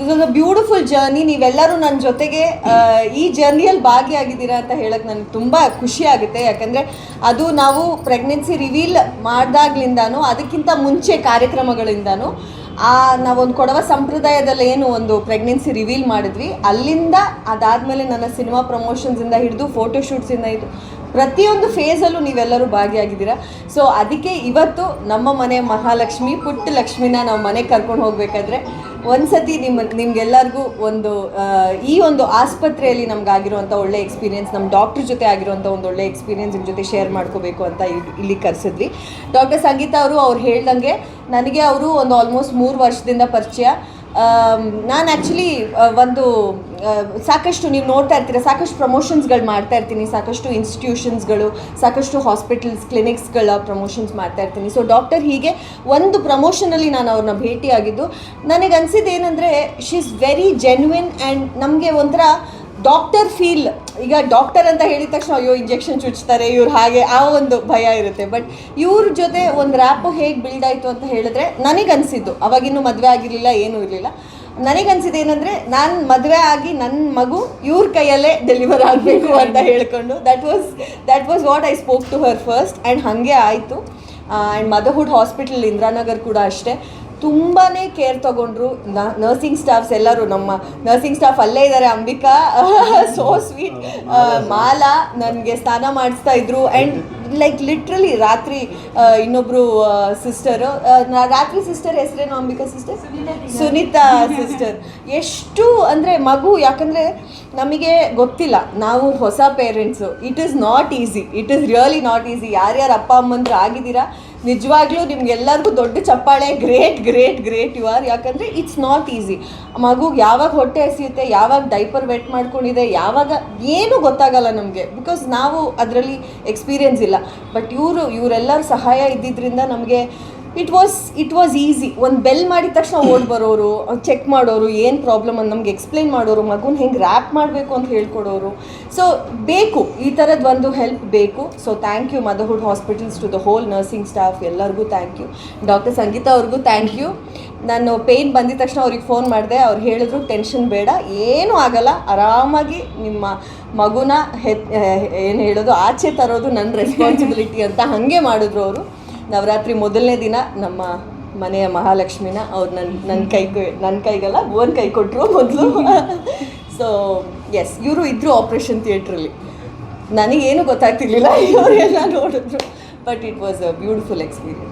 A beautiful journey ನೀವೆಲ್ಲರೂ ನನ್ನ ಜೊತೆಗೆ ಈ ಜರ್ನಿಯಲ್ಲಿ ಭಾಗಿಯಾಗಿದ್ದೀರಾ ಅಂತ ಹೇಳಕ್ಕೆ ನನಗೆ ತುಂಬ ಖುಷಿ ಆಗುತ್ತೆ. ಯಾಕಂದರೆ ಅದು ನಾವು ಪ್ರೆಗ್ನೆನ್ಸಿ ರಿವೀಲ್ ಮಾಡಿದಾಗ್ಲಿಂದಾನು, ಅದಕ್ಕಿಂತ ಮುಂಚೆ ಕಾರ್ಯಕ್ರಮಗಳಿಂದಾನು, ಆ, ನಾವೊಂದು ಕೊಡವ ಸಂಪ್ರದಾಯದಲ್ಲಿ ಏನು ಒಂದು ಪ್ರೆಗ್ನೆನ್ಸಿ ರಿವೀಲ್ ಮಾಡಿದ್ವಿ. ಅಲ್ಲಿಂದ ಅದಾದಮೇಲೆ ನನ್ನ ಸಿನಿಮಾ ಪ್ರಮೋಷನ್ಸಿಂದ ಹಿಡಿದು ಫೋಟೋಶೂಟ್ಸಿಂದ ಇದು ಪ್ರತಿಯೊಂದು ಫೇಸಲ್ಲೂ ನೀವೆಲ್ಲರೂ ಭಾಗಿಯಾಗಿದ್ದೀರಾ. ಸೊ ಅದಕ್ಕೆ ಇವತ್ತು ನಮ್ಮ ಮನೆ ಮಹಾಲಕ್ಷ್ಮಿ, ಪುಟ್ಟ ಲಕ್ಷ್ಮಿನ ನಾವು ಮನೆಗೆ ಕರ್ಕೊಂಡು ಹೋಗ್ಬೇಕಾದ್ರೆ ಒಂದ್ಸತಿ ನಿಮ್ಮ ನಿಮ್ಗೆಲ್ಲರಿಗೂ ಒಂದು ಈ ಒಂದು ಆಸ್ಪತ್ರೆಯಲ್ಲಿ ನಮ್ಗೆ ಆಗಿರುವಂಥ ಒಳ್ಳೆ ಎಕ್ಸ್ಪೀರಿಯನ್ಸ್ ನಮ್ಮ ಡಾಕ್ಟ್ರ್ ಜೊತೆ ಆಗಿರುವಂಥ ಒಂದು ಒಳ್ಳೆ ಎಕ್ಸ್ಪೀರಿಯನ್ಸ್ ನಿಮ್ಮ ಜೊತೆ ಶೇರ್ ಮಾಡ್ಕೋಬೇಕು ಅಂತ ಇಲ್- ಇಲ್ಲಿ ಕರೆಸಿದ್ವಿ. ಡಾಕ್ಟರ್ ಸಂಗೀತ ಅವರು ಅವ್ರು ಹೇಳ್ದಂಗೆ ನನಗೆ ಅವರು ಒಂದು ಆಲ್ಮೋಸ್ಟ್ ಮೂರು ವರ್ಷದಿಂದ ಪರಿಚಯ. ನಾನು ಆ್ಯಕ್ಚುಲಿ ಒಂದು ಸಾಕಷ್ಟು ನೀವು ನೋಡ್ತಾ ಇರ್ತೀರ? ಸಾಕಷ್ಟು ಪ್ರಮೋಷನ್ಸ್ಗಳು ಮಾಡ್ತಾ ಇರ್ತೀನಿ, ಸಾಕಷ್ಟು ಇನ್ಸ್ಟಿಟ್ಯೂಷನ್ಸ್ಗಳು ಸಾಕಷ್ಟು ಹಾಸ್ಪಿಟಲ್ಸ್ ಕ್ಲಿನಿಕ್ಸ್ಗಳ ಪ್ರಮೋಷನ್ಸ್ ಮಾಡ್ತಾ ಇರ್ತೀನಿ. ಸೊ ಡಾಕ್ಟರ್ ಹೀಗೆ ಒಂದು ಪ್ರಮೋಷನಲ್ಲಿ ನಾನು ಅವ್ರನ್ನ ಭೇಟಿಯಾಗಿದ್ದು, ನನಗೆ ಅನ್ಸಿದ್ದು ಏನಂದರೆ she is very genuine and ನಮಗೆ ಒಂಥರ ಡಾಕ್ಟರ್ ಫೀಲ್ ಈಗ ಡಾಕ್ಟರ್ ಅಂತ ಹೇಳಿದ ತಕ್ಷಣ ಅಯ್ಯೋ ಇಂಜೆಕ್ಷನ್ ಚುಚ್ತಾರೆ, ಇವ್ರು ಹಾಗೆ ಆ ಒಂದು ಭಯ ಇರುತ್ತೆ. ಬಟ್ ಇವ್ರ ಜೊತೆ ಒಂದು ರ್ಯಾಪು ಹೇಗೆ ಬಿಲ್ಡ್ ಆಯಿತು ಅಂತ ಹೇಳಿದ್ರೆ ನನಗನ್ಸಿದ್ದು ಅವಾಗಿನ್ನೂ ಮದುವೆ ಆಗಿರಲಿಲ್ಲ, ಏನೂ ಇರಲಿಲ್ಲ. ನನಗನ್ಸಿದ್ದು ಏನಂದ್ರೆ ನಾನು ಮದುವೆ ಆಗಿ ನನ್ನ ಮಗು ಇವ್ರ ಕೈಯಲ್ಲೇ ಡೆಲಿವರ್ ಆಗಬೇಕು ಅಂತ ಹೇಳ್ಕೊಂಡು that was that was what I spoke to her first and ಹಾಗೆ ಆಯಿತು. ಆ್ಯಂಡ್ ಮದರ್ಹುಡ್ ಹಾಸ್ಪಿಟಲ್ ಇಂದಿರಾನಗರ್ ಕೂಡ ಅಷ್ಟೇ. ತುಂಬಾ ಕೇರ್ ತಗೊಂಡ್ರು ನರ್ಸಿಂಗ್ ಸ್ಟಾಫ್ಸ್ ಎಲ್ಲರೂ ನಮ್ಮ ನರ್ಸಿಂಗ್ ಸ್ಟಾಫ್ ಅಲ್ಲೇ ಇದ್ದಾರೆ ಅಂಬಿಕಾ. ಸೋ ಸ್ವೀಟ್ ಮಾಲಾ ನನಗೆ ಸ್ನಾನ ಮಾಡಿಸ್ತಾ ಇದ್ರು ಆ್ಯಂಡ್ ಲೈಕ್ ಲಿಟ್ರಲಿ ರಾತ್ರಿ ಇನ್ನೊಬ್ರು ಸಿಸ್ಟರು ರಾತ್ರಿ ಸಿಸ್ಟರ್ ಹೆಸರೇನು ಅಂಬಿಕಾ ಸಿಸ್ಟರ್ ಸುನೀತಾ ಸಿಸ್ಟರ್ ಎಷ್ಟು ಅಂದರೆ ಮಗು ಯಾಕಂದರೆ ನಮಗೆ ಗೊತ್ತಿಲ್ಲ. ನಾವು ಹೊಸ parents it is not easy it is really not easy ಯಾರ್ಯಾರು ಅಪ್ಪ ಅಮ್ಮಂದ್ರು ಆಗಿದ್ದೀರಾ ನಿಜವಾಗ್ಲೂ ನಿಮ್ಗೆಲ್ಲರಿಗೂ ದೊಡ್ಡ ಚಪ್ಪಾಳೆ great great great you are ಯಾಕಂದರೆ ಇಟ್ಸ್ ನಾಟ್ ಈಸಿ ಮಗುಗೆ ಯಾವಾಗ ಹೊಟ್ಟೆ ಹಸಿಯುತ್ತೆ, ಯಾವಾಗ ಡೈಪರ್ ವೆಟ್ ಮಾಡ್ಕೊಂಡಿದೆ, ಯಾವಾಗ ಏನೂ ಗೊತ್ತಾಗಲ್ಲ ನಮಗೆ. ಬಿಕಾಸ್ ನಾವು ಅದರಲ್ಲಿ ಎಕ್ಸ್ಪೀರಿಯನ್ಸ್ ಇಲ್ಲ. ಬಟ್ ಇವರು, ಇವರೆಲ್ಲರ ಸಹಾಯ ಇದ್ದಿದ್ದರಿಂದ ನಮಗೆ it was it was easy ಒಂದು ಬೆಲ್ ಮಾಡಿದ ತಕ್ಷಣ ಓಡ್ ಬರೋರು ಚೆಕ್ ಮಾಡೋರು, ಏನು ಪ್ರಾಬ್ಲಮ್ ಅಂತ ನಮ್ಗೆ ಎಕ್ಸ್ಪ್ಲೈನ್ ಮಾಡೋರು, ಮಗುನ ಹೆಂಗೆ ರ್ಯಾಪ್ ಮಾಡಬೇಕು ಅಂತ ಹೇಳ್ಕೊಡೋರು. ಸೊ ಬೇಕು. ಈ ಥರದ್ದು ಒಂದು ಹೆಲ್ಪ್ ಬೇಕು. So thank you Motherhood Hospitals to the whole nursing staff ಎಲ್ಲರಿಗೂ ಥ್ಯಾಂಕ್ ಯು ಡಾಕ್ಟರ್ ಸಂಗೀತ ಅವ್ರಿಗೂ ಥ್ಯಾಂಕ್ ಯು ನಾನು ಪೇಯ್ನ್ ಬಂದಿದ ತಕ್ಷಣ ಅವ್ರಿಗೆ ಫೋನ್ ಮಾಡಿದೆ. ಅವ್ರು ಹೇಳಿದ್ರು ಟೆನ್ಷನ್ ಬೇಡ. ಏನೂ ಆಗಲ್ಲ. ಆರಾಮಾಗಿ ನಿಮ್ಮ ಮಗುನ ಹೆ ಏನು ಹೇಳೋದು, ಆಚೆ ತರೋದು ನನ್ನ ರೆಸ್ಪಾನ್ಸಿಬಿಲಿಟಿ ಅಂತ ಹಾಗೆ ಮಾಡಿದ್ರು ಅವರು. ನವರಾತ್ರಿ ಮೊದಲನೇ ದಿನ ನಮ್ಮ ಮನೆಯ ಮಹಾಲಕ್ಷ್ಮಿನ ಅವ್ರು ನನ್ನ ನನ್ನ ಕೈ ನನ್ನ ಕೈಗೆಲ್ಲ ಭುವನ್ ಕೈ ಕೊಟ್ಟರು ಮೊದಲು. ಸೊ ಎಸ್ ಇವರು ಇದ್ದರು ಆಪ್ರೇಷನ್ ಥಿಯೇಟ್ರಲ್ಲಿ ನನಗೇನು ಗೊತ್ತಾಗ್ತಿರ್ಲಿಲ್ಲ, ಇವರೆಲ್ಲ ನೋಡಿದ್ರು. But it was a beautiful experience